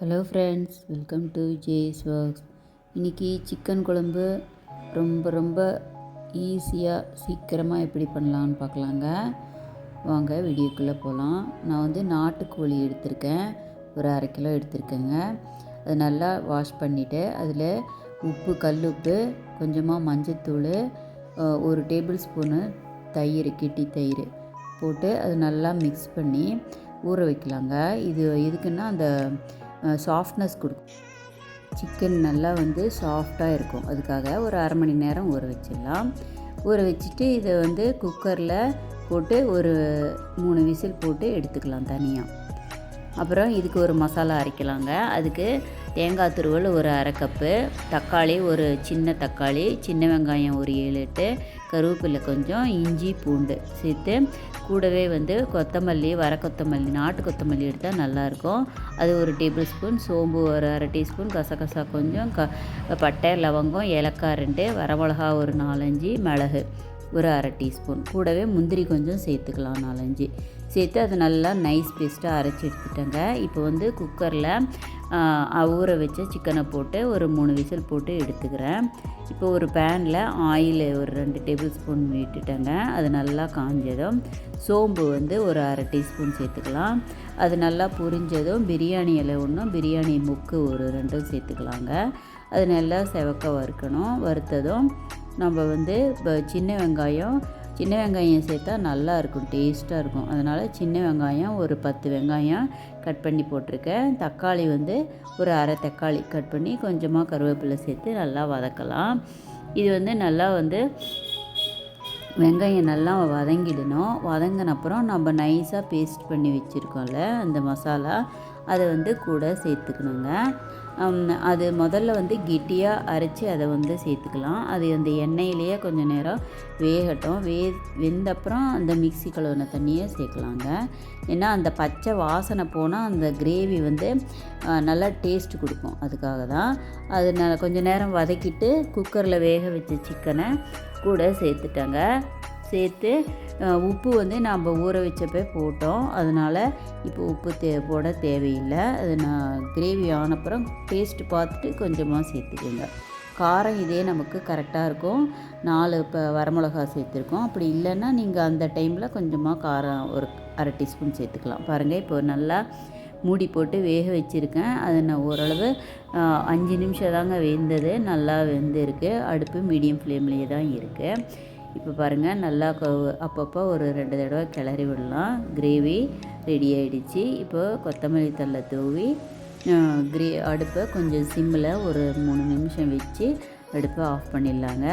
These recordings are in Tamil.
Hello friends welcome to Jay's works இன்றைக்கி சிக்கன் குழம்பு ரொம்ப ரொம்ப ஈஸியாக சீக்கிரமாக எப்படி பண்ணலான்னு பார்க்கலாங்க. வாங்க வீடியோக்குள்ளே போகலாம் நான் வந்து நாட்டுக்கோழி எடுத்திருக்கேன். ஒரு அரை கிலோ எடுத்திருக்கேங்க. அது நல்லா வாஷ் பண்ணிவிட்டு அதில் உப்பு கல் உப்பு கொஞ்சமாக மஞ்சத்தூள் ஒரு டேபிள் ஸ்பூனு தயிர் கிட்டி தயிர் போட்டு அது நல்லா மிக்ஸ் பண்ணி ஊற வைக்கலாங்க. இது எதுக்குன்னா அந்த சாஃப்ட்னஸ் கொடுக்கும். சிக்கன் நல்லா வந்து சாஃப்டாக இருக்கும். அதுக்காக ஒரு அரை மணி நேரம் ஊற வச்சிடலாம். ஊற வச்சுட்டு இதை வந்து குக்கரில் போட்டு ஒரு மூணு விசில் போட்டு எடுத்துக்கலாம் தனியாக அப்புறம் இதுக்கு ஒரு மசாலா அரைக்கலாங்க. அதுக்கு தேங்காய் துருவல் ஒரு அரை கப்பு தக்காளி ஒரு சின்ன தக்காளி சின்ன வெங்காயம் ஒரு ஏழு எட்டு கருவேப்பிலை கொஞ்சம் இஞ்சி பூண்டு சேர்த்து கூடவே வந்து கொத்தமல்லி வர கொத்தமல்லி நாட்டு கொத்தமல்லி எடுத்தால் நல்லாயிருக்கும். அது ஒரு டேபிள் ஸ்பூன் சோம்பு ஒரு அரை டீஸ்பூன் கசகசா கொஞ்சம் க பட்டை லவங்கம் ஏலக்காய் ரெண்டு வரமிளகா ஒரு நாலஞ்சு மிளகு. ஒரு அரை டீஸ்பூன். கூடவே முந்திரி கொஞ்சம் சேர்த்துக்கலாம் நாலஞ்சு. சேர்த்து அதை நல்லா நைஸ் பேஸ்ட்டாக அரைச்சி எடுத்துட்டேங்க. இப்போ வந்து குக்கரில் ஊற வச்ச சிக்கனை போட்டு ஒரு மூணு விசில் போட்டு எடுத்துக்கிறேன். இப்போ ஒரு பேனில் ஆயில் ஒரு ரெண்டு டேபிள் ஸ்பூன் விட்டுட்டேங்க. அது நல்லா காஞ்சதும் சோம்பு வந்து ஒரு அரை டீஸ்பூன் சேர்த்துக்கலாம். அது நல்லா புரிஞ்சதும் பிரியாணி இலை ஒன்றும் பிரியாணி முக்கு ஒரு ரெண்டும் சேர்த்துக்கலாங்க. அது நல்லா செவக்க வறுக்கணும். வறுத்ததும் நம்ம வந்து இப்போ சின்ன வெங்காயம் சின்ன வெங்காயம் சேர்த்தா நல்லா இருக்கும் டேஸ்ட்டாக இருக்கும். அதனால் சின்ன வெங்காயம் ஒரு பத்து வெங்காயம் கட் பண்ணி போட்டிருக்கேன். தக்காளி வந்து ஒரு அரை தக்காளி கட் பண்ணி கொஞ்சமாக கருவேப்பிலை சேர்த்து நல்லா வதக்கலாம். இது வந்து நல்லா வந்து வெங்காயம் நல்லா வதங்கிடணும். வதங்கின அப்புறம் நம்ம நைஸாக பேஸ்ட் பண்ணி வச்சுருக்கோம்ல அந்த மசாலா அதை வந்து கூட சேர்த்துக்கணுங்க. அது முதல்ல வந்து கெட்டியாக அரைச்சி அதை வந்து சேர்த்துக்கலாம். அது அந்த எண்ணெயிலேயே கொஞ்சம் நேரம் வேகட்டும். வே வெந்த அப்புறம் அந்த மிக்ஸி கழுவின தண்ணியை சேர்க்கலாங்க. ஏன்னா அந்த பச்சை வாசனை போனால் அந்த கிரேவி வந்து நல்லா டேஸ்ட் கொடுக்கும். அதுக்காக தான். அது ந கொஞ்சம் நேரம் வதக்கிட்டு குக்கரில் வேக வச்ச சிக்கனை கூட சேர்த்துட்டேங்க. சேர்த்து உப்பு வந்து நம்ம ஊற வச்சப்போ போட்டோம். அதனால் இப்போ உப்பு தே போட தேவையில்லை. அது நான் கிரேவி ஆனப்புறம் டேஸ்ட்டு பார்த்துட்டு கொஞ்சமாக சேர்த்துக்கோங்க. காரம் இதே நமக்கு கரெக்டாக இருக்கும். நாலு இப்போ வரமிளகா சேர்த்துருக்கோம். அப்படி இல்லைன்னா நீங்கள் அந்த டைமில் கொஞ்சமாக காரம் ஒரு அரை டீஸ்பூன் சேர்த்துக்கலாம். பாருங்கள் இப்போ நல்லா மூடி போட்டு வேக வச்சுருக்கேன். அது நான் ஓரளவு அஞ்சு நிமிஷம் தாங்க வெந்தது. நல்லா வெந்திருக்கு. அடுப்பு மீடியம் ஃப்ளேம்லேயே தான் இருக்குது இப்போ பாருங்கள் நல்லா அப்பப்போ ஒரு ரெண்டு தடவை கிளறி விடலாம். கிரேவி ரெடி ஆகிடுச்சு இப்போ கொத்தமல்லி தள்ளை தூவி கிரே அடுப்பை கொஞ்சம் சிம்மில் ஒரு மூணு நிமிஷம் வச்சு அடுப்பை ஆஃப் பண்ணிடலாங்க.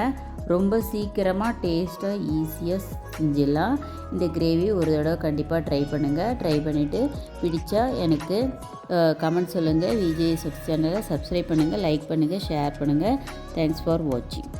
ரொம்ப சீக்கிரமாக டேஸ்ட்டாக ஈஸியாக செஞ்சிடலாம். இந்த கிரேவி ஒரு தடவை கண்டிப்பாக ட்ரை பண்ணுங்கள் ட்ரை பண்ணிவிட்டு பிடிச்சா எனக்கு கமெண்ட் சொல்லுங்கள் விஜய் சப் சேனலை சப்ஸ்கிரைப் பண்ணுங்கள் லைக் பண்ணுங்கள் ஷேர் பண்ணுங்கள் தேங்க்ஸ் ஃபார் வாட்சிங்